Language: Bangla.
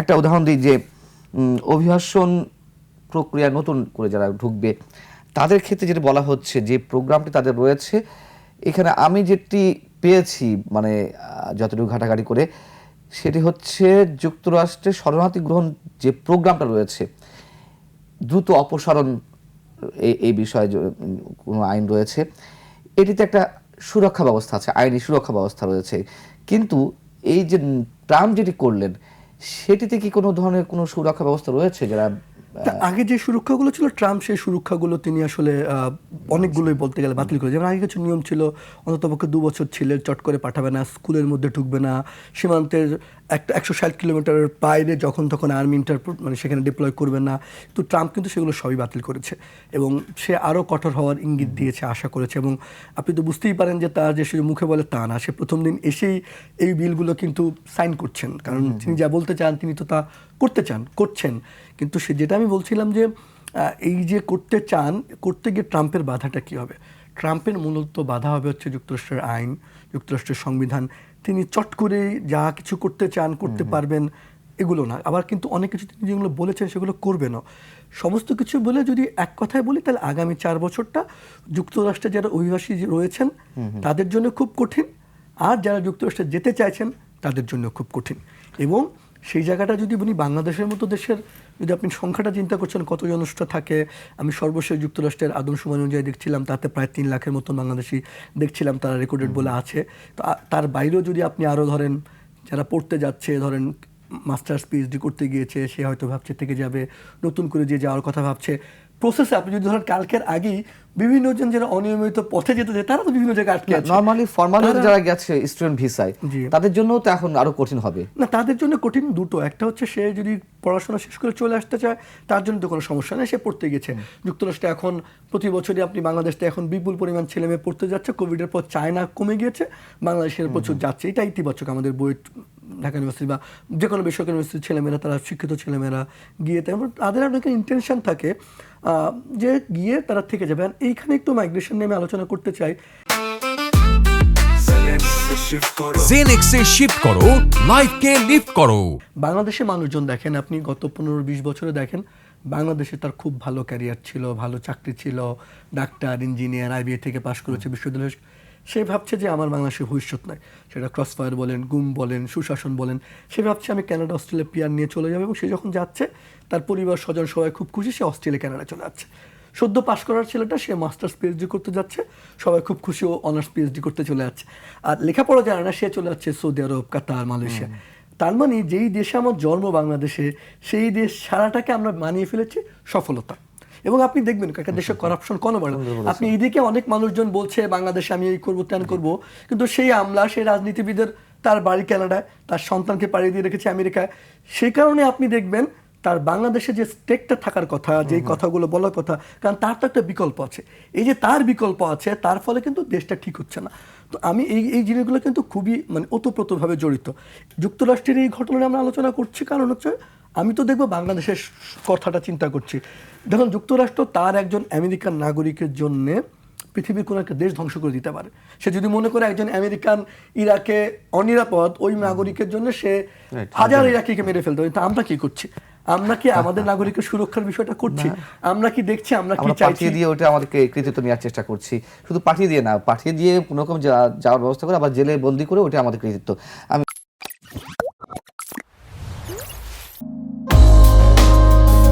একটা উদাহরণ দিই যে অভিবাসন প্রক্রিয়া নতুন করে যারা ঢুকবে, তাদের ক্ষেত্রে যেটা বলা হচ্ছে যে, প্রোগ্রামটি তাদের রয়েছে। এখানে আমি যেটি পেয়েছি মানে যতটুকু ঘাটাঘাটি করে, সেটি হচ্ছে যুক্তরাষ্ট্রের শরণার্থী গ্রহণ যে প্রোগ্রামটা রয়েছে, দ্রুত অপসারণ এই বিষয়ে কোনো আইন রয়েছে। এটিতে একটা সুরক্ষা ব্যবস্থা আছে, আইনি সুরক্ষা ব্যবস্থা রয়েছে। কিন্তু এই যে ট্রাম্প যেটি করলেন সেটিতে কি কোনো ধরনের কোনো সুরক্ষা ব্যবস্থা রয়েছে যারা আগে যে সুরক্ষাগুলো ছিল ট্রাম্প সেই সুরক্ষাগুলো তিনি আসলে অনেকগুলোই বলতে গেলে বাতিল করে যেমন আগে কিছু নিয়ম ছিল অন্ততপক্ষে দু বছর ছিল চট করে পাঠাবে না স্কুলের মধ্যে ঢুকবে না সীমান্তের একটা একশো ষাট কিলোমিটারের বাইরে যখন তখন আর্মি ইন্টার মানে সেখানে ডিপ্লয় করবে না। তো ট্রাম্প কিন্তু সেগুলো সবই বাতিল করেছে এবং সে আরও কঠোর হওয়ার ইঙ্গিত দিয়েছে আশা করেছে এবং আপনি তো বুঝতেই পারেন যে তার যে শুধু মুখে বলে তা না সে প্রথম দিন এসেই এই বিলগুলো কিন্তু সাইন করছেন। কারণ তিনি যা বলতে চান তিনি তো তা করতে চান করছেন। কিন্তু সে যেটা আমি বলছিলাম যে এই যে করতে চান করতে গিয়ে ট্রাম্পের বাধাটা কি হবে? ট্রাম্পের মূলত বাধা হবে হচ্ছে যুক্তরাষ্ট্রের আইন যুক্তরাষ্ট্রের সংবিধান। তিনি চট করে যা কিছু করতে চান করতে পারবেন এগুলো না। আবার কিন্তু অনেক কিছু তিনি যেগুলো বলেছেন সেগুলো করবেনও। সমস্ত কিছু বলে যদি এক কথায় বলি তাহলে আগামী চার বছরটা যুক্তরাষ্ট্রে যারা অভিবাসী রয়েছেন তাদের জন্য খুব কঠিন। আর যারা যুক্তরাষ্ট্রে যেতে চাইছেন তাদের জন্য খুব কঠিন। এবং সেই জায়গাটা যদি উনি বাংলাদেশের মতো দেশের যদি আপনি সংখ্যাটা চিন্তা করছেন, কত জনসংখ্যা থাকে, আমি সর্বশেষ যুক্তরাষ্ট্রের আদম সময় অনুযায়ী দেখছিলাম, তাতে প্রায় তিন লাখের মতন বাংলাদেশি দেখছিলাম, তারা রেকর্ডেড বলে আছে। তো তার বাইরেও যদি আপনি আরও ধরেন, যারা পড়তে যাচ্ছে, ধরেন মাস্টার্স পিএইচডি করতে গিয়েছে, সে হয়তো ভাবছে, থেকে যাবে, নতুন করে যে যাওয়ার কথা ভাবছে প্রসেসে আপনি যদি ধরেন কালকের আগেই বিভিন্ন জন যারা অনিয়মিত পথে যেতে যায় তারা তো বিভিন্ন জায়গায় আটকে আছে। নর্মালি ফর্মালি যারা গেছে স্টুডেন্ট ভিসায়। তাদের জন্য তো এখন আরও কঠিন হবে। না তাদের জন্য কঠিন দুটো। একটা হচ্ছে সে যদি পড়াশোনা শেষ করে চলে আসতে চায় তার জন্য তো কোনো সমস্যা নেই সে পড়তে গেছে। যুক্তরাষ্ট্রে এখন প্রতি বছরই আপনি বাংলাদেশে এখন বিপুল পরিমাণ ছেলে মেয়ে পড়তে যাচ্ছে। কোভিডের পর চায়না কমে গিয়েছে বাংলাদেশের প্রচুর যাচ্ছে। এটা ইতিবাচক আমাদের বই ঢাকা ইউনিভার্সিটি বা যে কোনো বেসরকারি ইউনিভার্সিটির ছেলেমেয়েরা তারা শিক্ষিত ছেলেমেয়েরা গিয়ে তারপর তাদের অনেকের ইন্টেনশন থাকে যে গিয়ে তারা থেকে যাবে। আর এইখানে একটু মাইগ্রেশন নিয়ে আমি আলোচনা করতে চাই। জেনেক্সে শিফট করো লাইফকে লিফট করো। বাংলাদেশে মানুষজন দেখেন আপনি গত পনেরো বিশ বছরে দেখেন বাংলাদেশে তার খুব ভালো ক্যারিয়ার ছিল ভালো চাকরি ছিল ডাক্তার ইঞ্জিনিয়ার আইবিএ থেকে পাশ করেছে বিশ্ববিদ্যালয় সে ভাবছে যে আমার বাংলাদেশে ভবিষ্যৎ নাই। সেটা ক্রসফায়ার বলেন গুম বলেন সুশাসন বলেন সে ভাবছে আমি কানাডা অস্ট্রেলিয়া পিয়ার নিয়ে চলে যাবে এবং সে যখন যাচ্ছে তার পরিবার স্বজন সবাই খুব খুশি সে অস্ট্রেলিয়া কানাডা চলে যাচ্ছে। সদ্য পাশ করার ছেলেটা সে মাস্টার্স পিএইচডি করতে যাচ্ছে সবাই খুব খুশি ও অনার্স পিএইচডি করতে চলে যাচ্ছে। আর লেখাপড়া জানে না সে চলে যাচ্ছে সৌদি আরব কাতার মালয়েশিয়া তার মানে যেই দেশে আমার জন্ম বাংলাদেশে সেই দেশ সারাটাকে আমরা মানিয়ে ফেলেছি সফলতা। এবং আপনি দেখবেন একটা দেশে করাপশন কোনো বাড়ে আপনি এদিকে অনেক মানুষজন বলছে বাংলাদেশে আমি এই করব ত্যান করব। কিন্তু সেই আমলা সেই রাজনীতিবিদের তার বাড়ি কানাডায় তার সন্তানকে পাড়িয়ে দিয়ে রেখেছে আমেরিকায়। সেই কারণে আপনি দেখবেন তার বাংলাদেশে যে স্টেকটা থাকার কথা যেই কথাগুলো বলার কথা কারণ তার তো একটা বিকল্প আছে। এই যে তার বিকল্প আছে তার ফলে কিন্তু দেশটা ঠিক হচ্ছে না। তো আমি এই এই জিনিসগুলো কিন্তু খুবই মানে ওতপ্রোতভাবে জড়িত। যুক্তরাষ্ট্রের এই ঘটনা আমরা আলোচনা করছি কারণ হচ্ছে আমি তো দেখব বাংলাদেশের কথাটা চিন্তা করছি। দেখুন যুক্তরাষ্ট্র তার একজন আমেরিকান নাগরিকের জন্যে পৃথিবীর কোনো একটা দেশ ধ্বংস করে দিতে পারে। সে যদি মনে করে একজন আমেরিকান ইরাকে অনিরাপদ ওই নাগরিকের জন্য সে হাজার ইরাকিকে মেরে ফেলতে পারে। তা আমরা কি করছি? আমরা কি আমাদের নাগরিকের সুরক্ষার বিষয়টা করছি? আমরা কি দেখছি? আমরা কি চাইছি? পাঠিয়ে দিয়ে ওটা আমাদেরকে কৃতিত্ব নেওয়ার চেষ্টা করছি। শুধু পাঠিয়ে দিয়ে না পাঠিয়ে দিয়ে কোনো রকম যাওয়ার ব্যবস্থা করে আবার জেলে বন্দি করে ওটা আমাদের কৃতিত্ব। আমি